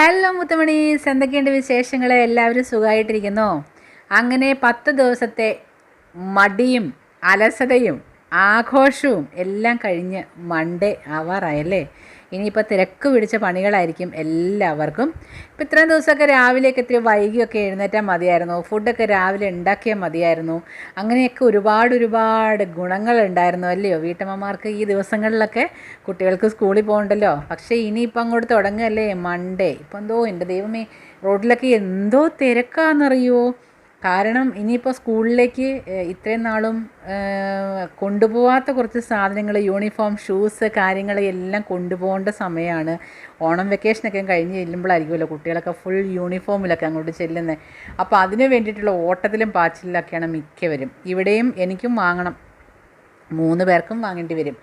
Hello മുത്തമണീസ് എന്തൊക്കെയുണ്ട് വിശേഷങ്ങൾ എല്ലാവരും സുഖമായിട്ടിരിക്കുന്നോ അങ്ങനെ പത്ത് ദിവസത്തെ മടിയും അലസതയും ആഘോഷവും എല്ലാം കഴിഞ്ഞ് മൺഡേ ആവാറായല്ലേ ഇനിയിപ്പോൾ തിരക്ക് പിടിച്ച പണികളായിരിക്കും എല്ലാവർക്കും. ഇപ്പം ഇത്രയും ദിവസമൊക്കെ രാവിലെയൊക്കെ ഇത്തിരി വൈകിയൊക്കെ എഴുന്നേറ്റാൽ മതിയായിരുന്നു. ഫുഡൊക്കെ രാവിലെ ഉണ്ടാക്കിയാൽ മതിയായിരുന്നു. അങ്ങനെയൊക്കെ ഒരുപാട് ഒരുപാട് ഗുണങ്ങളുണ്ടായിരുന്നു അല്ലയോ? വീട്ടമ്മമാർക്ക് ഈ ദിവസങ്ങളിലൊക്കെ കുട്ടികൾക്ക് സ്കൂളിൽ പോകണ്ടല്ലോ? പക്ഷേ ഇനിയിപ്പോൾ അങ്ങോട്ട് തുടങ്ങുകയല്ലേ മൺഡേ. ഇപ്പം എന്തോ എന്റെ ദൈവമേ റോഡിലൊക്കെ എന്തോ തിരക്കാണെന്നറിയോ കാരണം ഇനിയിപ്പോൾ സ്കൂളിലേക്ക് ഇത്രയും നാളും കൊണ്ടുപോകാത്ത കുറച്ച് സാധനങ്ങൾ യൂണിഫോം ഷൂസ് കാര്യങ്ങൾ എല്ലാം കൊണ്ടുപോകേണ്ട സമയമാണ് ഓണം വെക്കേഷനൊക്കെ കഴിഞ്ഞ് ചെല്ലുമ്പോഴായിരിക്കുമല്ലോ കുട്ടികളൊക്കെ ഫുൾ യൂണിഫോമിലൊക്കെ അങ്ങോട്ട് ചെല്ലുന്നത് അപ്പോൾ അതിന് വേണ്ടിയിട്ടുള്ള ഓട്ടത്തിലും പാച്ചിലൊക്കെയാണ് മിക്കവരും. ഇവിടെയും എനിക്കും വാങ്ങണം. മൂന്ന് പേർക്കും വാങ്ങേണ്ടി വരും.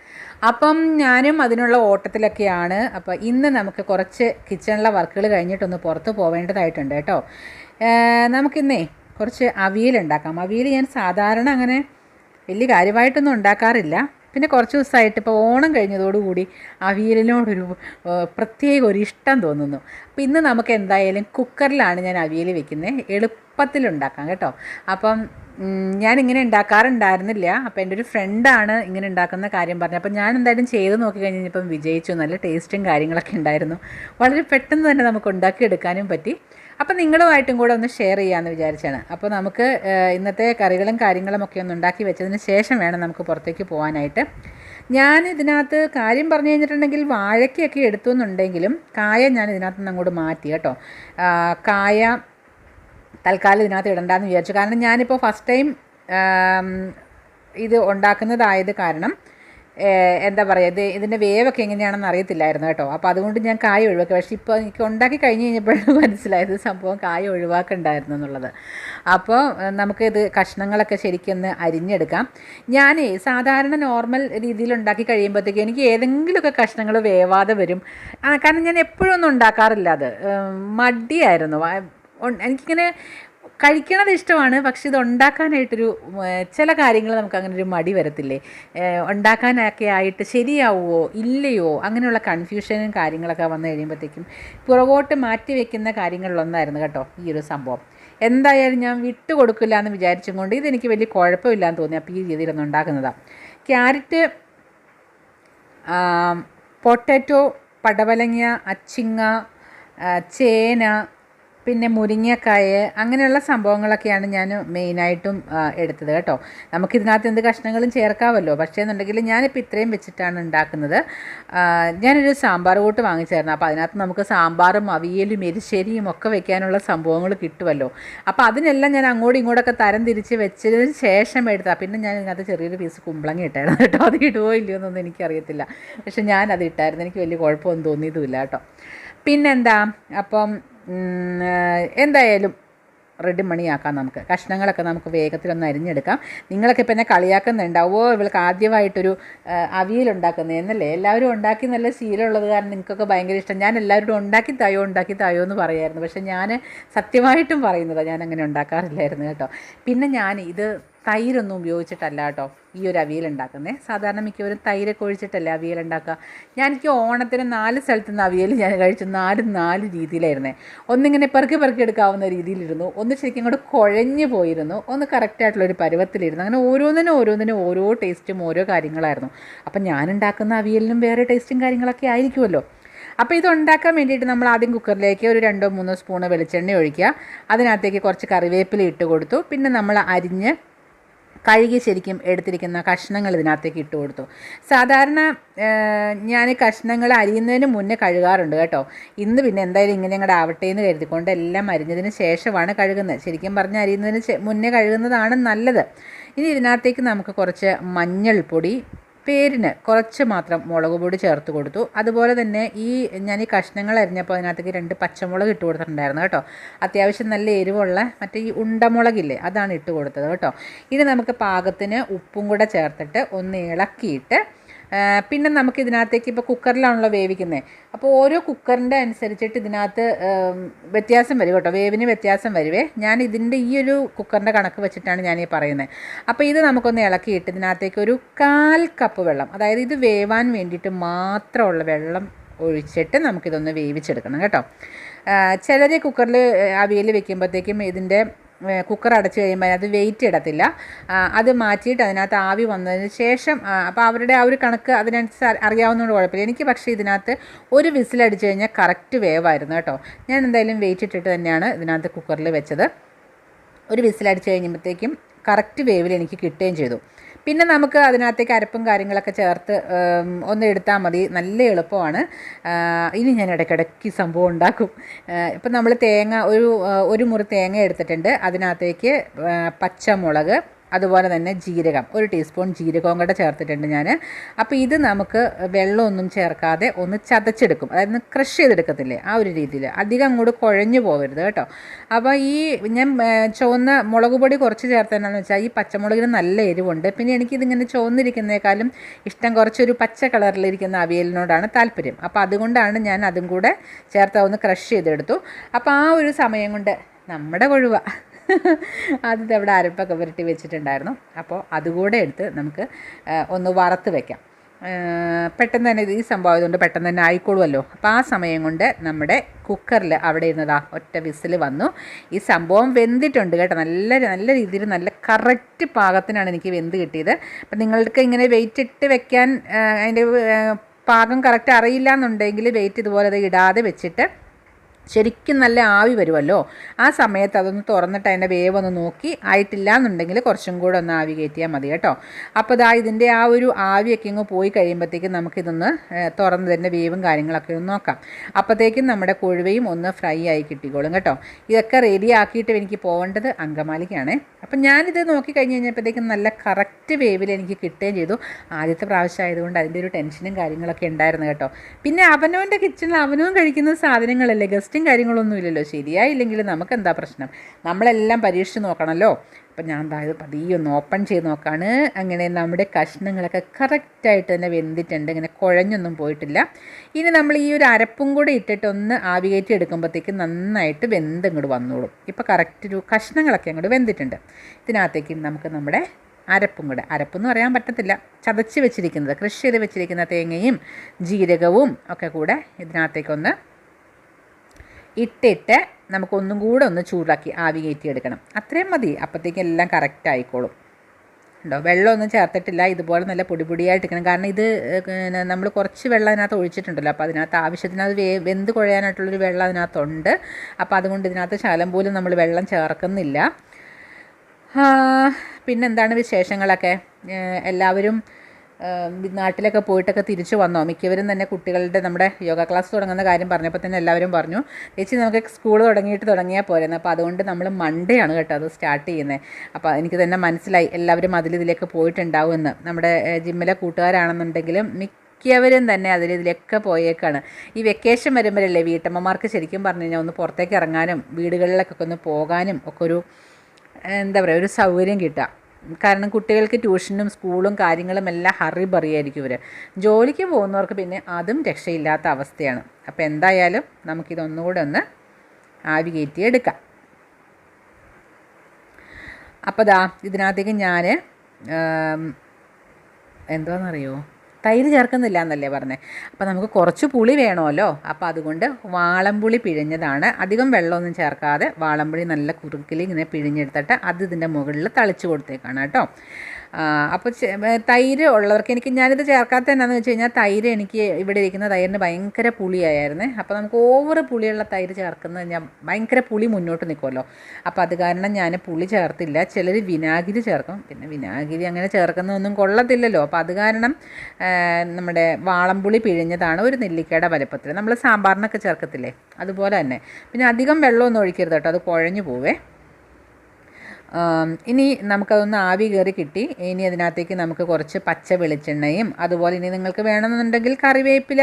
അപ്പം ഞാനും അതിനുള്ള ഓട്ടത്തിലൊക്കെയാണ്. അപ്പോൾ ഇന്ന് നമുക്ക് കുറച്ച് കിച്ചണിലെ വർക്കുകൾ കഴിഞ്ഞിട്ടൊന്ന് പുറത്ത് പോവേണ്ടതായിട്ടുണ്ട് കേട്ടോ. നമുക്കിന്നേ കുറച്ച് അവിയൽ ഉണ്ടാക്കാം. അവിയൽ ഞാൻ സാധാരണ അങ്ങനെ വലിയ കാര്യമായിട്ടൊന്നും ഉണ്ടാക്കാറില്ല. പിന്നെ കുറച്ച് ദിവസമായിട്ട് ഇപ്പോൾ ഓണം കഴിഞ്ഞതോടുകൂടി അവിയലിനോടൊരു പ്രത്യേക ഒരു ഇഷ്ടം തോന്നുന്നു. അപ്പോൾ ഇന്ന് നമുക്ക് എന്തായാലും കുക്കറിലാണ് ഞാൻ അവിയൽ വെക്കുന്നത് എളുപ്പത്തിൽ ഉണ്ടാക്കാം കേട്ടോ. അപ്പം ഞാനിങ്ങനെ ഉണ്ടാക്കാറുണ്ടായിരുന്നില്ല. അപ്പോൾ എന്റെ ഒരു ഫ്രണ്ടാണ് ഇങ്ങനെ ഉണ്ടാക്കുന്ന കാര്യം പറഞ്ഞത്. അപ്പം ഞാൻ എന്തായാലും ചെയ്ത് നോക്കി കഴിഞ്ഞപ്പം വിജയിച്ചു. നല്ല ടേസ്റ്റും കാര്യങ്ങളൊക്കെ ഉണ്ടായിരുന്നു. വളരെ പെട്ടെന്ന് തന്നെ നമുക്ക് ഉണ്ടാക്കിയെടുക്കാനും പറ്റി. അപ്പോൾ നിങ്ങളുമായിട്ടും കൂടെ ഒന്ന് ഷെയർ ചെയ്യാമെന്ന് വിചാരിച്ചാണ്. അപ്പോൾ നമുക്ക് ഇന്നത്തെ കറികളും കാര്യങ്ങളും ഒക്കെ ഒന്ന് ഉണ്ടാക്കി വെച്ചതിന് ശേഷം വേണം നമുക്ക് പുറത്തേക്ക് പോകാനായിട്ട് ഞാൻ ഇതിനകത്ത് കാര്യം പറഞ്ഞു കഴിഞ്ഞിട്ടുണ്ടെങ്കിൽ വാഴയ്ക്കൊക്കെ എടുത്തു എന്നുണ്ടെങ്കിലും കായ ഞാൻ ഇതിനകത്ത് നിന്ന് അങ്ങോട്ട് മാറ്റി കേട്ടോ. കായ തൽക്കാലം ഇതിനകത്ത് ഇടണ്ടെന്ന് വിചാരിച്ചു. കാരണം ഞാനിപ്പോൾ ഫസ്റ്റ് ടൈം ഇത് ഉണ്ടാക്കുന്നതായത് കാരണം എന്താ പറയുക ഇത് ഇതിന്റെ വേവൊക്കെ എങ്ങനെയാണെന്ന് അറിയത്തില്ലായിരുന്നു കേട്ടോ. അപ്പോൾ അതുകൊണ്ട് ഞാൻ കായ ഒഴിവാക്കി. പക്ഷേ ഇപ്പോൾ എനിക്ക് ഉണ്ടാക്കി കഴിഞ്ഞ് കഴിഞ്ഞപ്പോഴാണ് മനസ്സിലായത് സംഭവം കായ ഒഴിവാക്കണ്ടായിരുന്നു എന്നുള്ളത്. അപ്പോൾ നമുക്ക് നമുക്കിത് കഷ്ണങ്ങളൊക്കെ ശരിക്കൊന്ന് അരിഞ്ഞെടുക്കാം. ഞാനേ സാധാരണ നോർമൽ രീതിയിൽ ഉണ്ടാക്കി കഴിയുമ്പോഴത്തേക്ക് എനിക്ക് ഏതെങ്കിലുമൊക്കെ കഷ്ണങ്ങൾ വേവാതെ വരും. കാരണം ഞാൻ എപ്പോഴും ഒന്നും ഉണ്ടാക്കാറില്ല അത്. മടിയായിരുന്നു. എനിക്കിങ്ങനെ കഴിക്കണത് ഇഷ്ടമാണ് പക്ഷെ ഇത് ഉണ്ടാക്കാനായിട്ടൊരു ചില കാര്യങ്ങൾ നമുക്ക് അങ്ങനെ ഒരു മടി വരത്തില്ലേ? ഉണ്ടാക്കാനൊക്കെ ആയിട്ട് ശരിയാവുമോ ഇല്ലയോ? അങ്ങനെയുള്ള കൺഫ്യൂഷനും കാര്യങ്ങളൊക്കെ വന്നു കഴിയുമ്പോഴത്തേക്കും പുറകോട്ട് മാറ്റി വെക്കുന്ന കാര്യങ്ങളിലൊന്നായിരുന്നു കേട്ടോ ഈ ഒരു സംഭവം. എന്തായാലും ഞാൻ വിട്ടു കൊടുക്കില്ല എന്ന് വിചാരിച്ചും കൊണ്ട് ഇതെനിക്ക് വലിയ കുഴപ്പമില്ലാന്ന് തോന്നി അപ്പോൾ ഈ രീതിയിലൊന്നും ഉണ്ടാക്കുന്നതാണ് ക്യാരറ്റ് പൊട്ടാറ്റോ പടവലങ്ങ അച്ചിങ്ങ ചേന പിന്നെ മുരിങ്ങക്കായ അങ്ങനെയുള്ള സംഭവങ്ങളൊക്കെയാണ് ഞാൻ മെയിനായിട്ടും എടുത്തത് കേട്ടോ. നമുക്കിതിനകത്ത് എന്ത് കഷ്ണങ്ങളും ചേർക്കാമല്ലോ പക്ഷേ എന്നുണ്ടെങ്കിൽ ഞാനിപ്പോൾ ഇത്രയും വെച്ചിട്ടാണ് ഉണ്ടാക്കുന്നത്. ഞാനൊരു സാമ്പാർ കൂട്ട് വാങ്ങിച്ചായിരുന്നു. അപ്പോൾ അതിനകത്ത് നമുക്ക് സാമ്പാറും അവിയലും എരിശ്ശേരിയും ഒക്കെ വെക്കാനുള്ള സംഭവങ്ങൾ കിട്ടുമല്ലോ അപ്പോൾ അതിനെല്ലാം ഞാൻ അങ്ങോട്ടും ഇങ്ങോട്ടൊക്കെ തരം തിരിച്ച് വെച്ചതിന് ശേഷം എടുത്താൽ പിന്നെ ഞാൻ ഇതിനകത്ത് ചെറിയൊരു പീസ് കുമ്പളങ്ങി ഇട്ടായിരുന്നു കേട്ടോ. അത് ഇടുവോ ഇല്ലയോ എന്നൊന്നും എനിക്കറിയത്തില്ല. പക്ഷെ ഞാനത് ഇട്ടായിരുന്നു. എനിക്ക് വലിയ കുഴപ്പമൊന്നും തോന്നിയതുമില്ല കേട്ടോ. പിന്നെന്താ? അപ്പം എന്തായാലും റെഡി മണിയാക്കാം നമുക്ക്. കഷ്ണങ്ങളൊക്കെ നമുക്ക് വേഗത്തിലൊന്ന് അരിഞ്ഞെടുക്കാം. നിങ്ങളൊക്കെ ഇപ്പം എന്നെ കളിയാക്കുന്നുണ്ടാവോ ഇവൾക്ക് ആദ്യമായിട്ടൊരു അവിയലുണ്ടാക്കുന്നത് എന്നല്ലേ? എല്ലാവരും ഉണ്ടാക്കി നല്ല ശീലമുള്ളത് കാരണം നിങ്ങൾക്കൊക്കെ ഭയങ്കര ഇഷ്ടം. ഞാൻ എല്ലാവരോടും ഉണ്ടാക്കി തായോ ഉണ്ടാക്കി തായോ എന്ന് പറയായിരുന്നു. പക്ഷേ ഞാൻ സത്യമായിട്ടും പറയുന്നതാണ് ഞാൻ അങ്ങനെ ഉണ്ടാക്കാറില്ലായിരുന്നു കേട്ടോ. പിന്നെ ഞാൻ ഇത് തൈരൊന്നും ഉപയോഗിച്ചിട്ടല്ല കേട്ടോ ഈ ഒരു അവിയൽ ഉണ്ടാക്കുന്നത് സാധാരണ മിക്കവരും തൈരൊക്കെ ഒഴിച്ചിട്ടല്ലേ അവിയൽ ഉണ്ടാക്കുക. ഞാൻ എനിക്ക് ഓണത്തിന് നാല് സ്ഥലത്ത് നിന്ന് അവിയൽ ഞാൻ കഴിച്ചു. നാല് നാല് രീതിയിലായിരുന്നേ. ഒന്നിങ്ങനെ പെറുക്കി പെറുക്കി എടുക്കാവുന്ന രീതിയിലിരുന്നു. ഒന്ന് ശരിക്കും ഇങ്ങോട്ട് കുഴഞ്ഞു പോയിരുന്നു. ഒന്ന് കറക്റ്റായിട്ടുള്ളൊരു പരുവത്തിലിരുന്നു. അങ്ങനെ ഓരോന്നിനും ഓരോന്നിനും ഓരോ ടേസ്റ്റും ഓരോ കാര്യങ്ങളായിരുന്നു. അപ്പം ഞാൻ ഉണ്ടാക്കുന്ന അവിയലിനും വേറെ ടേസ്റ്റും കാര്യങ്ങളൊക്കെ ആയിരിക്കുമല്ലോ. അപ്പോൾ ഇത് ഉണ്ടാക്കാൻ വേണ്ടിയിട്ട് നമ്മൾ ആദ്യം കുക്കറിലേക്ക് ഒരു രണ്ടോ മൂന്നോ സ്പൂണ് വെളിച്ചെണ്ണ ഒഴിക്കുക. അതിനകത്തേക്ക് കുറച്ച് കറിവേപ്പില ഇട്ട് കൊടുത്തു. പിന്നെ നമ്മൾ അരിഞ്ഞ് കഴുകി ശരിക്കും എടുത്തിരിക്കുന്ന കഷ്ണങ്ങൾ ഇതിനകത്തേക്ക് ഇട്ട് കൊടുത്തു. സാധാരണ ഞാൻ കഷ്ണങ്ങൾ അരിയുന്നതിന് മുന്നേ കഴുകാറുണ്ട് കേട്ടോ. ഇന്ന് പിന്നെ എന്തായാലും ഇങ്ങനെ അങ്ങോട്ട് ആവട്ടെ എന്ന് കരുതിക്കൊണ്ട് എല്ലാം അരിഞ്ഞതിന് ശേഷമാണ് കഴുകുന്നത്. ശരിക്കും പറഞ്ഞാൽ അരിയുന്നതിന് മുന്നേ കഴുകുന്നതാണ് നല്ലത്. ഇനി ഇതിനകത്തേക്ക് നമുക്ക് കുറച്ച് മഞ്ഞൾപ്പൊടി പേരിന് കുറച്ച് മാത്രം മുളക് പൊടി ചേർത്ത് കൊടുത്തു. അതുപോലെ തന്നെ ഈ ഞാൻ ഈ കഷ്ണങ്ങൾ അരിഞ്ഞപ്പോൾ അതിനകത്തേക്ക് രണ്ട് പച്ചമുളക് ഇട്ട് കൊടുത്തിട്ടുണ്ടായിരുന്നു കേട്ടോ. അത്യാവശ്യം നല്ല എരിവുള്ള മറ്റേ ഈ ഉണ്ടമുളകില്ലേ അതാണ് ഇട്ട് കൊടുത്തത് കേട്ടോ. ഇനി നമുക്ക് പാകത്തിന് ഉപ്പും കൂടെ ചേർത്തിട്ട് ഒന്ന് ഇളക്കിയിട്ട് പിന്നെ നമുക്ക് ഇതിനകത്തേക്ക് ഇപ്പോൾ കുക്കറിലാണല്ലോ വേവിക്കുന്നത് അപ്പോൾ ഓരോ കുക്കറിന്റെ അനുസരിച്ചിട്ട് ഇതിനകത്ത് വ്യത്യാസം വരും കേട്ടോ. വേവിന് വ്യത്യാസം വരുവേ. ഞാൻ ഇതിന്റെ ഈ ഒരു കുക്കറിന്റെ കണക്ക് വെച്ചിട്ടാണ് ഞാൻ ഈ പറയുന്നത് അപ്പോൾ ഇത് നമുക്കൊന്ന് ഇളക്കിയിട്ട് ഇതിനകത്തേക്ക് ഒരു കാൽ കപ്പ് വെള്ളം അതായത് ഇത് വേവാൻ വേണ്ടിയിട്ട് മാത്രമുള്ള വെള്ളം ഒഴിച്ചിട്ട് നമുക്കിതൊന്ന് വേവിച്ചെടുക്കണം കേട്ടോ. ചിലർ കുക്കറിൽ അവിയൽ വെക്കുമ്പോഴത്തേക്കും ഇതിന്റെ കുക്കർ അടച്ച് കഴിയുമ്പോൾ അതിനകത്ത് വെയിറ്റ് ഇടത്തില്ല. അത് മാറ്റിയിട്ട് അതിനകത്ത് ആവി വന്നതിന് ശേഷം അപ്പോൾ അവരുടെ ആ ഒരു കണക്ക് അതിനനുസരിച്ച് അറിയാവുന്നതുകൊണ്ട് കുഴപ്പമില്ല. എനിക്ക് പക്ഷേ ഇതിനകത്ത് ഒരു വിസിലടിച്ചു കഴിഞ്ഞാൽ കറക്റ്റ് വേവായിരുന്നു കേട്ടോ. ഞാൻ എന്തായാലും വെയിറ്റ് ഇട്ടിട്ട് തന്നെയാണ് ഇതിനകത്ത് കുക്കറിൽ വെച്ചത്. ഒരു വിസിലടിച്ചു കഴിയുമ്പോഴത്തേക്കും കറക്റ്റ് വേവിൽ എനിക്ക് കിട്ടുകയും ചെയ്തു. പിന്നെ നമുക്ക് അതിനകത്തേക്ക് അരപ്പും കാര്യങ്ങളൊക്കെ ചേർത്ത് ഒന്ന് എടുത്താൽ മതി. നല്ല എളുപ്പമാണ്. ഇനി ഞാൻ ഇടയ്ക്കിടയ്ക്ക് സംഭവം ഉണ്ടാക്കും. ഇപ്പം നമ്മൾ തേങ്ങ ഒരു ഒരു മുറി തേങ്ങ എടുത്തിട്ടുണ്ട്. അതിനകത്തേക്ക് പച്ചമുളക് അതുപോലെ തന്നെ ജീരകം. ഒരു ടീസ്പൂൺ ജീരകവും കൂടെ ചേർത്തിട്ടുണ്ട് ഞാൻ അപ്പോൾ ഇത് നമുക്ക് വെള്ളമൊന്നും ചേർക്കാതെ ഒന്ന് ചതച്ചെടുക്കും. അതായത് ക്രഷ് ചെയ്തെടുക്കത്തില്ലേ ആ ഒരു രീതിയിൽ അധികം അങ്ങോട്ട് കുഴഞ്ഞു പോകരുത് കേട്ടോ. അപ്പോൾ ഈ ഞാൻ ചുവന്ന മുളക് പൊടി കുറച്ച് ചേർത്തതെന്നാന്ന് വെച്ചാൽ ഈ പച്ചമുളകിന് നല്ല എരിവുണ്ട്. പിന്നെ എനിക്കിതിങ്ങനെ ചുവന്നിരിക്കുന്നതിനേക്കാളും ഇഷ്ടം കുറച്ചൊരു പച്ച കളറിലിരിക്കുന്ന അവിയലിനോടാണ് താല്പര്യം. അപ്പോൾ അതുകൊണ്ടാണ് ഞാൻ അതും കൂടെ ചേർത്ത് ഒന്ന് ക്രഷ് ചെയ്തെടുത്തു. അപ്പോൾ ആ ഒരു സമയം കൊണ്ട് നമ്മുടെ കൊഴുവ. ആദ്യത്തെ അവിടെ അരപ്പൊക്കെ പുരട്ടി വെച്ചിട്ടുണ്ടായിരുന്നു. അപ്പോൾ അതുകൂടെ എടുത്ത് നമുക്ക് ഒന്ന് വറുത്ത് വെക്കാം. പെട്ടെന്ന് തന്നെ ഈ സംഭവം ആയതുകൊണ്ട് പെട്ടെന്ന് തന്നെ ആയിക്കോളുമല്ലോ. അപ്പോൾ ആ സമയം കൊണ്ട് നമ്മുടെ കുക്കറിൽ അവിടെ ഇരുന്നതാ ഒറ്റ വിസിൽ വന്നു. ഈ സംഭവം വെന്തിട്ടുണ്ട് കേട്ടോ. നല്ല നല്ല രീതിയിൽ നല്ല കറക്റ്റ് പാകത്തിനാണ് എനിക്ക് വെന്ത് കിട്ടിയത്. അപ്പം നിങ്ങൾക്ക് ഇങ്ങനെ വെയിറ്റ് ഇട്ട് വെക്കാൻ അതിന്റെ പാകം കറക്റ്റ് അറിയില്ല എന്നുണ്ടെങ്കിൽ വെയിറ്റ് ഇതുപോലെ ഇടാതെ വെച്ചിട്ട് ശരിക്കും നല്ല ആവി വരുമല്ലോ ആ സമയത്ത് അതൊന്ന് തുറന്നിട്ട് അതിന്റെ വേവ് ഒന്ന് നോക്കി ആയിട്ടില്ല എന്നുണ്ടെങ്കിൽ കുറച്ചും കൂടെ ഒന്ന് ആവി കയറ്റിയാൽ മതി കേട്ടോ. അപ്പോൾ ഇതാ ഇതിന്റെ ആ ഒരു ആവിയൊക്കെ ഇങ്ങ് പോയി കഴിയുമ്പോഴത്തേക്കും നമുക്കിതൊന്ന് തുറന്നതിന്റെ വേവും കാര്യങ്ങളൊക്കെ ഒന്ന് നോക്കാം. അപ്പോഴത്തേക്കും നമ്മുടെ കൊഴുവയും ഒന്ന് ഫ്രൈ ആയി കിട്ടിക്കോളും കേട്ടോ. ഇതൊക്കെ റെഡി ആക്കിയിട്ട് എനിക്ക് പോകേണ്ടത് അങ്കമാലിക്കാണ്. അപ്പം ഞാനിത് നോക്കി കഴിഞ്ഞ് കഴിഞ്ഞപ്പോഴത്തേക്കും നല്ല കറക്റ്റ് വേവിൽ എനിക്ക് കിട്ടുകയും ചെയ്തു. ആദ്യത്തെ പ്രാവശ്യം ആയതുകൊണ്ട് അതിന്റെ ഒരു ടെൻഷനും കാര്യങ്ങളൊക്കെ ഉണ്ടായിരുന്നു കേട്ടോ. പിന്നെ അവനവന്റെ കിച്ചണിൽ അവനവും കഴിക്കുന്ന സാധനങ്ങളല്ലേ? ഗസ്റ്റും കാര്യങ്ങളൊന്നും ഇല്ലല്ലോ. ശരിയായില്ലെങ്കിൽ നമുക്ക് എന്താ പ്രശ്നം? നമ്മളെല്ലാം പരീക്ഷിച്ച് നോക്കണമല്ലോ അപ്പം ഞാൻ എന്താ ഇത് പതിയെ ഒന്ന് ഓപ്പൺ ചെയ്ത് നോക്കാണ്. അങ്ങനെ നമ്മുടെ കഷ്ണങ്ങളൊക്കെ കറക്റ്റായിട്ട് തന്നെ വെന്തിട്ടുണ്ട്. ഇങ്ങനെ കുഴഞ്ഞൊന്നും പോയിട്ടില്ല. ഇനി നമ്മൾ ഈ ഒരു അരപ്പും കൂടെ ഇട്ടിട്ട് ഒന്ന് ആവി കയറ്റി എടുക്കുമ്പോഴത്തേക്ക് നന്നായിട്ട് വെന്ത് ഇങ്ങോട്ട് വന്നോളും. ഇപ്പോൾ കറക്റ്റ് ഒരു കഷ്ണങ്ങളൊക്കെ അങ്ങോട്ട് വെന്തിട്ടുണ്ട്. ഇതിനകത്തേക്ക് നമുക്ക് നമ്മുടെ അരപ്പും കൂടെ. അരപ്പെന്ന് പറയാൻ പറ്റത്തില്ല. ചതച്ച് വെച്ചിരിക്കുന്നത് കൃഷി ചെയ്ത് വെച്ചിരിക്കുന്ന തേങ്ങയും ജീരകവും ഒക്കെ കൂടെ ഇതിനകത്തേക്കൊന്ന് ഇട്ടിട്ട് നമുക്കൊന്നും കൂടെ ഒന്ന് ചൂടാക്കി ആവി കയറ്റിയെടുക്കണം. അത്രയും മതി. അപ്പോഴത്തേക്കും എല്ലാം കറക്റ്റ് ആയിക്കോളും. ഉണ്ടോ? വെള്ളമൊന്നും ചേർത്തിട്ടില്ല. ഇതുപോലെ നല്ല പൊടി പൊടിയായിട്ടിരിക്കണം കാരണം ഇത് നമ്മൾ കുറച്ച് വെള്ളം അതിനകത്ത് ഒഴിച്ചിട്ടുണ്ടല്ലോ. അപ്പോൾ അതിനകത്ത് ആവശ്യത്തിന് അത് വേ വെന്ത് കുഴയാനായിട്ടുള്ളൊരു വെള്ളം അതിനകത്തുണ്ട്. അപ്പോൾ അതുകൊണ്ട് ഇതിനകത്ത് ശകലം പോലും നമ്മൾ വെള്ളം ചേർക്കുന്നില്ല. പിന്നെന്താണ് വിശേഷങ്ങളൊക്കെ? എല്ലാവരും നാട്ടിലൊക്കെ പോയിട്ടൊക്കെ തിരിച്ചു വന്നോ? മിക്കവരും തന്നെ കുട്ടികളുടെ നമ്മുടെ യോഗ ക്ലാസ് തുടങ്ങുന്ന കാര്യം പറഞ്ഞപ്പോൾ തന്നെ എല്ലാവരും പറഞ്ഞു ചേച്ചി നമുക്ക് സ്കൂൾ തുടങ്ങിയിട്ട് തുടങ്ങിയാൽ പോരെന്ന്. അപ്പോൾ അതുകൊണ്ട് നമ്മൾ മൺഡേ ആണ് കേട്ടോ അത് സ്റ്റാർട്ട് ചെയ്യുന്നത് അപ്പോൾ എനിക്ക് തന്നെ മനസ്സിലായി എല്ലാവരും അതിൽ ഇതിലേക്ക് പോയിട്ടുണ്ടാവുമെന്ന്. നമ്മുടെ ജിമ്മിലെ കൂട്ടുകാരാണെന്നുണ്ടെങ്കിലും മിക്കവരും തന്നെ അതിൽ ഇതിലൊക്കെ പോയേക്കാണ്. ഈ വെക്കേഷൻ വരുമ്പോഴല്ലേ വീട്ടമ്മമാർക്ക് ശരിക്കും പറഞ്ഞു കഴിഞ്ഞാൽ ഒന്ന് പുറത്തേക്ക് ഇറങ്ങാനും വീടുകളിലൊക്കെ ഒന്ന് പോകാനും ഒക്കെ ഒരു എന്താ പറയുക ഒരു സൗകര്യം കിട്ടുക. കാരണം കുട്ടികൾക്ക് ട്യൂഷനും സ്കൂളും കാര്യങ്ങളും എല്ലാം ഹറി ബറിയായിരിക്കും ഇവർ ജോലിക്ക് പോകുന്നവർക്ക് പിന്നെ അതും രക്ഷയില്ലാത്ത അവസ്ഥയാണ്. അപ്പോൾ എന്തായാലും നമുക്കിതൊന്നുകൂടെ ഒന്ന് ആവി കയറ്റി എടുക്കാം അപ്പോൾ ദാ ഇതിനകത്തേക്ക് ഞാൻ എന്താണെന്നറിയോ തൈര് ചേർക്കുന്നില്ല എന്നല്ലേ പറഞ്ഞത് അപ്പോൾ നമുക്ക് കുറച്ച് പുളി വേണമല്ലോ. അപ്പോൾ അതുകൊണ്ട് വാളംപുളി പിഴിഞ്ഞതാണ്. അധികം വെള്ളമൊന്നും ചേർക്കാതെ വാളംപുളി നല്ല കുറുക്കിൽ ഇങ്ങനെ പിഴിഞ്ഞെടുത്തിട്ട് അത് ഇതിന്റെ മുകളിൽ തളിച്ച് കൊടുത്തേക്കാണ് കേട്ടോ. അപ്പോൾ തൈര് ഉള്ളവർക്ക് എനിക്ക് ഞാനിത് ചേർക്കാത്ത എന്നാന്ന് വെച്ച് കഴിഞ്ഞാൽ തൈര് എനിക്ക് ഇവിടെ ഇരിക്കുന്ന തൈരിന് ഭയങ്കര പുളിയായിരുന്നേ. അപ്പോൾ നമുക്ക് ഓവർ പുളിയുള്ള തൈര് ചേർക്കുന്നത് ഞാൻ ഭയങ്കര പുളി മുന്നോട്ട് നിൽക്കുമല്ലോ അപ്പോൾ അത് കാരണം ഞാൻ പുളി ചേർത്തില്ല. ചിലർ വിനാഗിരി ചേർക്കും. പിന്നെ വിനാഗിരി അങ്ങനെ ചേർക്കുന്നതൊന്നും കൊള്ളത്തില്ലല്ലോ. അപ്പോൾ അത് കാരണം നമ്മുടെ വാളംപുളി പിഴിഞ്ഞതാണ് ഒരു നെല്ലിക്കയുടെ വലുപ്പത്തിൽ നമ്മൾ സാമ്പാറിനൊക്കെ ചേർക്കത്തില്ലേ? അതുപോലെ തന്നെ. പിന്നെ അധികം വെള്ളമൊന്നും ഒഴിക്കരുത് കേട്ടോ. അത് കുഴഞ്ഞു പോവേ. ഇനി നമുക്കതൊന്ന് ആവി കയറി കിട്ടി. ഇനി അതിനകത്തേക്ക് നമുക്ക് കുറച്ച് പച്ച വെളിച്ചെണ്ണയും അതുപോലെ ഇനി നിങ്ങൾക്ക് വേണമെന്നുണ്ടെങ്കിൽ കറിവേപ്പില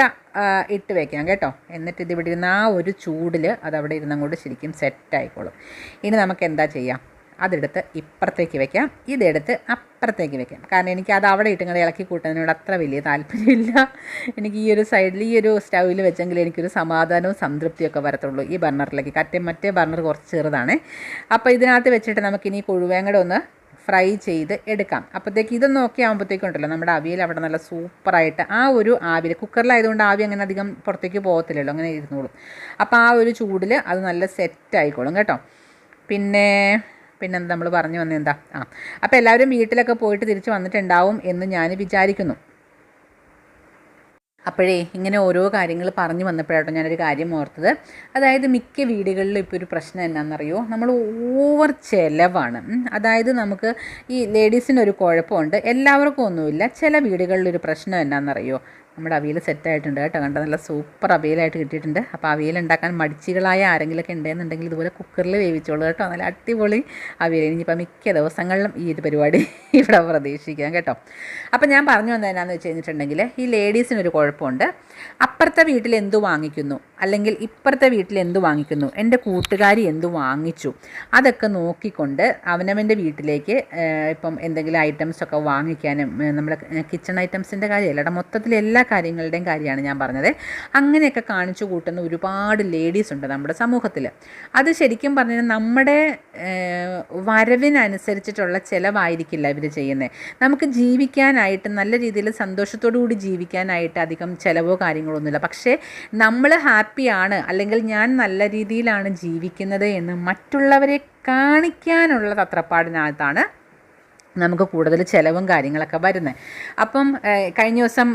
ഇട്ട് വെക്കാം കേട്ടോ. എന്നിട്ട് ഇത് ഇവിടെ ഇരുന്ന് ആ ഒരു ചൂടിൽ അതവിടെ ഇരുന്നങ്ങോട്ട് ശരിക്കും സെറ്റ് ആയിക്കോളും. ഇനി നമുക്ക് എന്താ ചെയ്യാം? അതെടുത്ത് ഇപ്പുറത്തേക്ക് വെക്കാം. ഇതെടുത്ത് അപ്പുറത്തേക്ക് വെക്കാം. കാരണം എനിക്ക് അത് അവിടെ ഇട്ട് നിങ്ങൾ ഇളക്കി കൂട്ടുന്നതിനോട് അത്ര വലിയ താല്പര്യമില്ല. എനിക്ക് ഈ ഒരു സൈഡിൽ ഈ ഒരു സ്റ്റൗവിൽ വെച്ചെങ്കിൽ എനിക്കൊരു സമാധാനവും സംതൃപ്തിയൊക്കെ വരത്തുള്ളൂ ഈ ബർണറിലേക്ക്. കറ്റേ മറ്റേ ബർണർ കുറച്ച് ചെറുതാണ്. അപ്പോൾ ഇതിനകത്ത് വെച്ചിട്ട് നമുക്കിനി കൊഴുവേങ്ങടെ ഒന്ന് ഫ്രൈ ചെയ്ത് എടുക്കാം. അപ്പോഴത്തേക്ക് ഇതൊന്നും ഒക്കെ ആകുമ്പോഴത്തേക്കും ഉണ്ടല്ലോ നമ്മുടെ അവിയൽ അവിടെ നല്ല സൂപ്പറായിട്ട് ആ ഒരു ആവിയിൽ കുക്കറിലായതുകൊണ്ട് ആവി അങ്ങനെ അധികം പുറത്തേക്ക് പോകത്തില്ലല്ലോ അങ്ങനെ ഇരുന്നോളും. അപ്പോൾ ആ ഒരു ചൂടിൽ അത് നല്ല സെറ്റ് ആയിക്കോളും കേട്ടോ. പിന്നെ പിന്നെന്താ നമ്മൾ പറഞ്ഞു വന്നത് എന്താ? ആ. അപ്പോൾ എല്ലാവരും വീട്ടിലൊക്കെ പോയിട്ട് തിരിച്ച് വന്നിട്ടുണ്ടാവും എന്ന് ഞാൻ വിചാരിക്കുന്നു. അപ്പോഴേ ഇങ്ങനെ ഓരോ കാര്യങ്ങൾ പറഞ്ഞു വന്നപ്പോഴാട്ടോ ഞാനൊരു കാര്യം ഓർത്തത്. അതായത് മിക്ക വീടുകളിലും ഇപ്പോൾ ഒരു പ്രശ്നം എന്നാണെന്നറിയോ നമ്മൾ ഓവർ ചിലവാണ്. അതായത് നമുക്ക് ഈ ലേഡീസിനൊരു കുഴപ്പമുണ്ട്. എല്ലാവർക്കും ഒന്നുമില്ല. ചില വീടുകളിലൊരു പ്രശ്നം എന്നാണെന്നറിയോ നമ്മുടെ അവിയൽ സെറ്റായിട്ടുണ്ട് കേട്ടോ. കണ്ടോ? നല്ല സൂപ്പർ അവിയലായിട്ട് കിട്ടിയിട്ടുണ്ട്. അപ്പോൾ അവിയൽ ഉണ്ടാക്കാൻ മടിച്ചികളായ ആരെങ്കിലുമൊക്കെ ഉണ്ടെന്നുണ്ടെങ്കിൽ ഇതുപോലെ കുക്കറിൽ വേവിച്ചോളൂ കേട്ടോ. നല്ല അടിപൊളി അവിയൽ ഇനിയിപ്പോൾ മിക്ക ദിവസങ്ങളിലും ഈ ഒരു പരിപാടി ഇവിടെ പ്രതീക്ഷിക്കാം കേട്ടോ. അപ്പോൾ ഞാൻ പറഞ്ഞു വന്നത് വെച്ച് കഴിഞ്ഞിട്ടുണ്ടെങ്കിൽ ഈ ലേഡീസിനൊരു കുഴപ്പമുണ്ട്. അപ്പുറത്തെ വീട്ടിൽ എന്തു വാങ്ങിക്കുന്നു? അല്ലെങ്കിൽ ഇപ്പുറത്തെ വീട്ടിൽ എന്ത് വാങ്ങിക്കുന്നു? എന്റെ കൂട്ടുകാരി എന്തു വാങ്ങിച്ചു? അതൊക്കെ നോക്കിക്കൊണ്ട് അവനവന്റെ വീട്ടിലേക്ക് ഇപ്പം എന്തെങ്കിലും ഐറ്റംസൊക്കെ വാങ്ങിക്കാനും നമ്മുടെ കിച്ചൺ ഐറ്റംസിന്റെ കാര്യമല്ല. മൊത്തത്തിൽ എല്ലാ കാര്യങ്ങളുടെയും കാര്യമാണ് ഞാൻ പറഞ്ഞത്. അങ്ങനെയൊക്കെ കാണിച്ചു കൂട്ടുന്ന ഒരുപാട് ലേഡീസ് ഉണ്ട് നമ്മുടെ സമൂഹത്തിൽ അത് ശരിക്കും പറഞ്ഞാൽ നമ്മുടെ വരവിനനുസരിച്ചിട്ടുള്ള ചിലവായിരിക്കില്ല ഇവർ ചെയ്യുന്നത് നമുക്ക് ജീവിക്കാനായിട്ട് നല്ല രീതിയിൽ സന്തോഷത്തോടു കൂടി ജീവിക്കാനായിട്ട് അധികം ചിലവോ കാര്യങ്ങളൊന്നുമില്ല പക്ഷേ നമ്മൾ ഹാപ്പിയാണ് അല്ലെങ്കിൽ ഞാൻ നല്ല രീതിയിലാണ് ജീവിക്കുന്നത് എന്ന് മറ്റുള്ളവരെ കാണിക്കാനുള്ള തത്രപ്പാടിനകത്താണ് നമുക്ക് കൂടുതൽ ചിലവും കാര്യങ്ങളൊക്കെ വരുന്നത് അപ്പം കഴിഞ്ഞ ദിവസം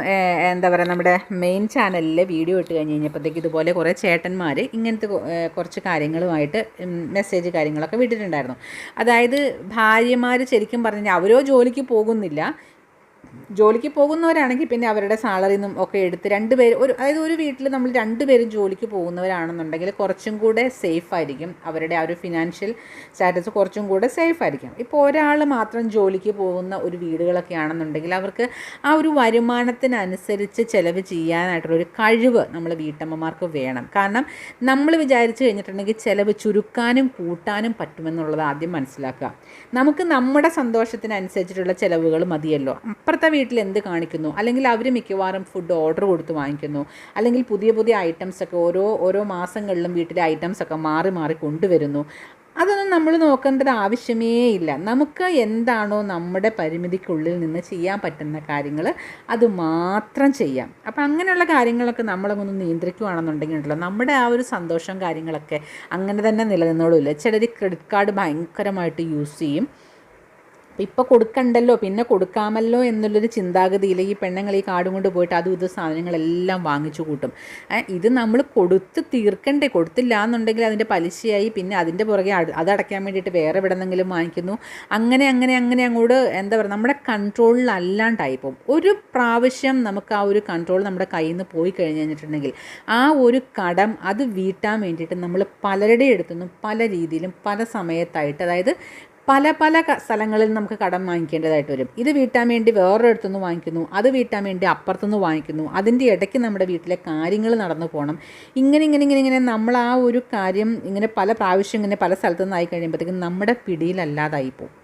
എന്താ പറയുക നമ്മുടെ മെയിൻ ചാനലിൽ വീഡിയോ ഇട്ട് കഴിഞ്ഞ് കഴിഞ്ഞപ്പോഴത്തേക്ക് ഇതുപോലെ കുറേ ചേട്ടന്മാർ ഇങ്ങനത്തെ കുറച്ച് കാര്യങ്ങളുമായിട്ട് മെസ്സേജ് കാര്യങ്ങളൊക്കെ വിട്ടിട്ടുണ്ടായിരുന്നു. അതായത് ഭാര്യമാർ ശരിക്കും പറഞ്ഞാൽ അവരോ ജോലിക്ക് പോകുന്നില്ല ജോലിക്ക് പോകുന്നവരാണെങ്കിൽ പിന്നെ അവരുടെ സാലറി നിന്നും ഒക്കെ എടുത്ത് രണ്ട് പേര് ഒരു അതായത് ഒരു വീട്ടിൽ നമ്മൾ രണ്ട് പേരും ജോലിക്ക് പോകുന്നവരാണെന്നുണ്ടെങ്കിൽ കുറച്ചും കൂടെ സേഫ് ആയിരിക്കും. അവരുടെ ആ ഒരു ഫിനാൻഷ്യൽ സ്റ്റാറ്റസ് കുറച്ചും കൂടെ സേഫ് ആയിരിക്കും. ഇപ്പോൾ ഒരാൾ മാത്രം ജോലിക്ക് പോകുന്ന ഒരു വീടുകളൊക്കെ ആണെന്നുണ്ടെങ്കിൽ അവർക്ക് ആ ഒരു വരുമാനത്തിനനുസരിച്ച് ചിലവ് ചെയ്യാനായിട്ടുള്ളൊരു കഴിവ് നമ്മൾ വീട്ടമ്മമാർക്ക് വേണം. കാരണം നമ്മൾ വിചാരിച്ചു കഴിഞ്ഞിട്ടുണ്ടെങ്കിൽ ചിലവ് ചുരുക്കാനും കൂട്ടാനും പറ്റുമെന്നുള്ളത് ആദ്യം മനസ്സിലാക്കുക. നമുക്ക് നമ്മുടെ സന്തോഷത്തിനനുസരിച്ചിട്ടുള്ള ചിലവുകൾ മതിയല്ലോ. അപ്പുറത്തെ വീട്ടിൽ എന്ത് കാണിക്കുന്നു? അല്ലെങ്കിൽ അവർ മിക്കവാറും ഫുഡ് ഓർഡർ കൊടുത്ത് വാങ്ങിക്കുന്നു. അല്ലെങ്കിൽ പുതിയ പുതിയ ഐറ്റംസ് ഒക്കെ ഓരോ ഓരോ മാസങ്ങളിലും വീട്ടിലെ ഐറ്റംസ് ഒക്കെ മാറി മാറി കൊണ്ടുവരുന്നു. അതൊന്നും നമ്മൾ നോക്കേണ്ടത് ആവശ്യമേ ഇല്ല. നമുക്ക് എന്താണോ നമ്മുടെ പരിമിതിക്കുള്ളിൽ നിന്ന് ചെയ്യാൻ പറ്റുന്ന കാര്യങ്ങൾ അത് മാത്രം ചെയ്യാം. അപ്പം അങ്ങനെയുള്ള കാര്യങ്ങളൊക്കെ നമ്മളങ്ങൊന്ന് നിയന്ത്രിക്കുകയാണെന്നുണ്ടെങ്കിൽ ഉണ്ടല്ലോ നമ്മുടെ ആ ഒരു സന്തോഷം കാര്യങ്ങളൊക്കെ അങ്ങനെ തന്നെ നിലനിന്നോളൂല്ല ചിലർ ക്രെഡിറ്റ് കാർഡ് ഭയങ്കരമായിട്ട് യൂസ് ചെയ്യും. ഇപ്പോൾ കൊടുക്കണ്ടല്ലോ പിന്നെ കൊടുക്കാമല്ലോ എന്നുള്ളൊരു ചിന്താഗതിയിൽ ഈ പെണ്ണുങ്ങൾ ഈ കാടും കൊണ്ട് പോയിട്ട് അതും ഇത് സാധനങ്ങളെല്ലാം വാങ്ങിച്ചു കൂട്ടും. ഇത് നമ്മൾ കൊടുത്ത് തീർക്കണ്ടേ? കൊടുത്തില്ല എന്നുണ്ടെങ്കിൽ അതിന്റെ പലിശയായി പിന്നെ അതിന്റെ പുറകെ അത് അതടയ്ക്കാൻ വേണ്ടിയിട്ട് വേറെ എവിടെ നിന്നെങ്കിലും വാങ്ങിക്കുന്നു. അങ്ങനെ അങ്ങനെ അങ്ങനെ അങ്ങോട്ട് എന്താ പറയുക നമ്മുടെ കൺട്രോളിലല്ലാണ്ടായി പോകും. ഒരു പ്രാവശ്യം നമുക്ക് ആ ഒരു കൺട്രോൾ നമ്മുടെ കയ്യിൽ നിന്ന് പോയി കഴിഞ്ഞ് കഴിഞ്ഞിട്ടുണ്ടെങ്കിൽ ആ ഒരു കടം അത് വീട്ടാൻ വേണ്ടിയിട്ട് നമ്മൾ പലരുടെ അടുത്തുനിന്നും പല രീതിയിലും പല സമയത്തായിട്ട് അതായത് പല പല സ്ഥലങ്ങളിൽ നമുക്ക് കടം വാങ്ങിക്കേണ്ടതായിട്ട് വരും. ഇത് വീട്ടാൻ വേണ്ടി വേറൊരിടത്തുനിന്ന് വാങ്ങിക്കുന്നു അത് വീട്ടാൻ വേണ്ടി അപ്പുറത്തുനിന്ന് വാങ്ങിക്കുന്നു അതിന്റെ ഇടയ്ക്ക് നമ്മുടെ വീട്ടിലെ കാര്യങ്ങൾ നടന്നു പോകണം ഇങ്ങനെ ഇങ്ങനെ ഇങ്ങനെ ഇങ്ങനെ നമ്മൾ ആ ഒരു കാര്യം ഇങ്ങനെ പല പ്രാവശ്യം ഇങ്ങനെ പല സ്ഥലത്തു നിന്നായി കഴിയുമ്പോഴത്തേക്കും നമ്മുടെ പിടിയിലല്ലാതായി പോകും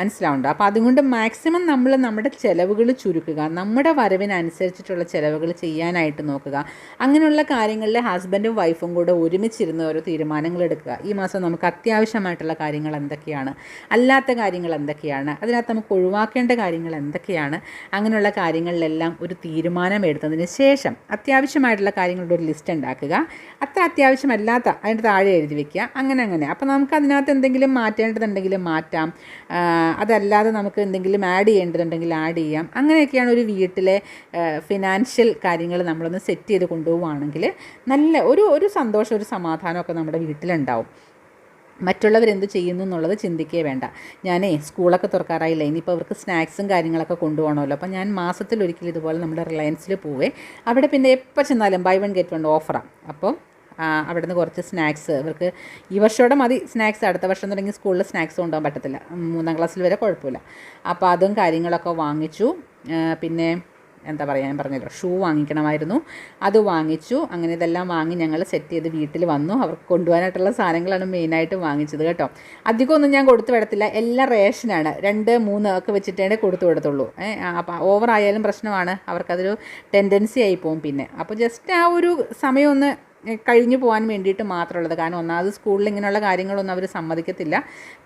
മനസ്സിലാവുണ്ടോ അപ്പോൾ അതുകൊണ്ട് മാക്സിമം നമ്മൾ നമ്മുടെ ചിലവുകൾ ചുരുക്കുക. നമ്മുടെ വരവിനനുസരിച്ചിട്ടുള്ള ചിലവുകൾ ചെയ്യാനായിട്ട് നോക്കുക. അങ്ങനെയുള്ള കാര്യങ്ങളിൽ ഹസ്ബൻഡും വൈഫും കൂടെ ഒരുമിച്ചിരുന്ന് ഓരോ തീരുമാനങ്ങൾ എടുക്കുക. ഈ മാസം നമുക്ക് അത്യാവശ്യമായിട്ടുള്ള കാര്യങ്ങൾ എന്തൊക്കെയാണ്? അല്ലാത്ത കാര്യങ്ങൾ എന്തൊക്കെയാണ്? അതിനകത്ത് നമുക്ക് ഒഴിവാക്കേണ്ട കാര്യങ്ങൾ എന്തൊക്കെയാണ്? അങ്ങനെയുള്ള കാര്യങ്ങളിലെല്ലാം ഒരു തീരുമാനം എടുത്തതിന് ശേഷം അത്യാവശ്യമായിട്ടുള്ള കാര്യങ്ങളുടെ ഒരു ലിസ്റ്റ് ഉണ്ടാക്കുക. അത്ര അത്യാവശ്യമല്ലാത്ത അതിന്റെ താഴെ എഴുതി വെക്കുക. അങ്ങനെ അങ്ങനെ. അപ്പോൾ നമുക്ക് അതിനകത്ത് എന്തെങ്കിലും മാറ്റേണ്ടതുണ്ടെങ്കിൽ മാറ്റാം. അതല്ലാതെ നമുക്ക് എന്തെങ്കിലും ആഡ് ചെയ്യേണ്ടതുണ്ടെങ്കിൽ ആഡ് ചെയ്യാം. അങ്ങനെയൊക്കെയാണ് ഒരു വീട്ടിലെ ഫിനാൻഷ്യൽ കാര്യങ്ങൾ നമ്മളൊന്ന് സെറ്റ് ചെയ്ത് കൊണ്ടുപോവുകയാണെങ്കിൽ നല്ല ഒരു ഒരു സന്തോഷം ഒരു സമാധാനമൊക്കെ നമ്മുടെ വീട്ടിലുണ്ടാവും. മറ്റുള്ളവരെന്ത് ചെയ്യുന്നു എന്നുള്ളത് ചിന്തിക്കേ വേണ്ട. ഞാനേ സ്കൂളൊക്കെ തുറക്കാറായില്ല? ഇനിയിപ്പോൾ അവർക്ക് സ്നാക്സും കാര്യങ്ങളൊക്കെ കൊണ്ടുപോകണമല്ലോ. അപ്പോൾ ഞാൻ മാസത്തിലൊരിക്കൽ ഇതുപോലെ നമ്മുടെ റിലയൻസിൽ പോവേ. അവിടെ പിന്നെ എപ്പോൾ ചെന്നാലും ബൈ വൺ ഗെറ്റ് വൺ ഓഫറാണ് അപ്പം ആ, അവിടെ നിന്ന് കുറച്ച് സ്നാക്സ്. ഇവർക്ക് ഈ വർഷത്തോടെ മതി സ്നാക്സ്. അടുത്ത വർഷം തുടങ്ങി സ്കൂളിൽ സ്നാക്സ് കൊണ്ടുപോകാൻ പറ്റത്തില്ല. മൂന്നാം ക്ലാസ്സിൽ വരെ കുഴപ്പമില്ല. അപ്പോൾ അതും കാര്യങ്ങളൊക്കെ വാങ്ങിച്ചു. പിന്നെ എന്താ പറയുക ഞാൻ പറഞ്ഞല്ലോ ഷൂ വാങ്ങിക്കണമായിരുന്നു. അത് വാങ്ങിച്ചു. അങ്ങനെ ഇതെല്ലാം വാങ്ങി ഞങ്ങൾ സെറ്റ് ചെയ്ത് വീട്ടിൽ വന്നു. അവർക്ക് കൊണ്ടുപോകാനായിട്ടുള്ള സാധനങ്ങളാണ് മെയിനായിട്ട് വാങ്ങിച്ചത് കേട്ടോ. അധികമൊന്നും ഞാൻ കൊടുത്തു വിടത്തില്ല. എല്ലാം റേഷനാണ്. രണ്ട് മൂന്ന് ഒക്കെ വെച്ചിട്ടേ കൊടുത്തു വിടത്തുള്ളൂ. അപ്പോൾ ഓവറായാലും പ്രശ്നമാണ്. അവർക്കതൊരു ടെൻഡൻസി ആയി പോകും പിന്നെ. അപ്പോൾ ജസ്റ്റ് ആ ഒരു സമയമൊന്ന് കഴിഞ്ഞു പോകാൻ വേണ്ടിയിട്ട് മാത്രമുള്ളത്. കാരണം ഒന്നാമത് സ്കൂളിൽ ഇങ്ങനെയുള്ള കാര്യങ്ങളൊന്നും അവർ സമ്മതിക്കത്തില്ല.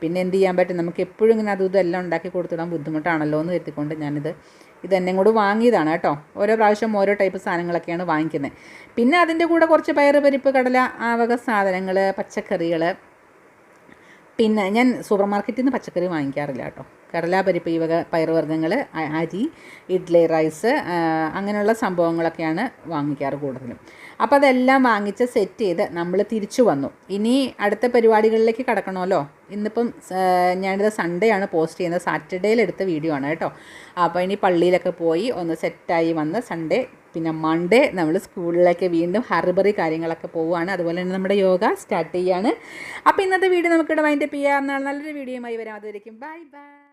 പിന്നെ എന്ത് ചെയ്യാൻ പറ്റും? നമുക്ക് എപ്പോഴും ഇങ്ങനെ അതും ഇതെല്ലാം ഉണ്ടാക്കി കൊടുത്തിടാൻ ബുദ്ധിമുട്ടാണല്ലോ എന്ന് കരുതിക്കൊണ്ട് ഞാനിത് ഇത് എന്നെ കൂടെ വാങ്ങിയതാണ് കേട്ടോ. ഓരോ പ്രാവശ്യം ഓരോ ടൈപ്പ് സാധനങ്ങളൊക്കെയാണ് വാങ്ങിക്കുന്നത് പിന്നെ അതിന്റെ കൂടെ കുറച്ച് പയറ് പരിപ്പ് കടല ആ വക സാധനങ്ങൾ പച്ചക്കറികൾ പിന്നെ ഞാൻ സൂപ്പർ മാർക്കറ്റിൽ നിന്ന് പച്ചക്കറി വാങ്ങിക്കാറില്ല കേട്ടോ. കടലാപരിപ്പ് ഈ വക പയറുവർഗങ്ങൾ അരി ഇഡ്ലി റൈസ് അങ്ങനെയുള്ള സംഭവങ്ങളൊക്കെയാണ് വാങ്ങിക്കാറ് കൂടുതലും. അപ്പോൾ അതെല്ലാം വാങ്ങിച്ച് സെറ്റ് ചെയ്ത് നമ്മൾ തിരിച്ചു വന്നു. ഇനി അടുത്ത പരിപാടികളിലേക്ക് കടക്കണമല്ലോ. ഇന്നിപ്പം ഞാനിത് സൺഡേ ആണ് പോസ്റ്റ് ചെയ്യുന്നത്. സാറ്റർഡേയിൽ എടുത്ത വീഡിയോ ആണ് കേട്ടോ. അപ്പോൾ ഇനി പള്ളിയിലൊക്കെ പോയി ഒന്ന് സെറ്റായി വന്ന് സൺഡേ പിന്നെ മൺഡേ നമ്മൾ സ്കൂളിലേക്ക് വീണ്ടും ഹർബറി കാര്യങ്ങളൊക്കെ പോവുകയാണ്. അതുപോലെ തന്നെ നമ്മുടെ യോഗ സ്റ്റാർട്ട് ചെയ്യാണ്. അപ്പോൾ ഇന്നത്തെ വീഡിയോ നമുക്കിവിടെ വൈൻഡപ്പ് ചെയ്യാം. നാളെ നല്ലൊരു വീഡിയോയുമായി വരാം. അതുവരേക്കും ബൈ ബൈ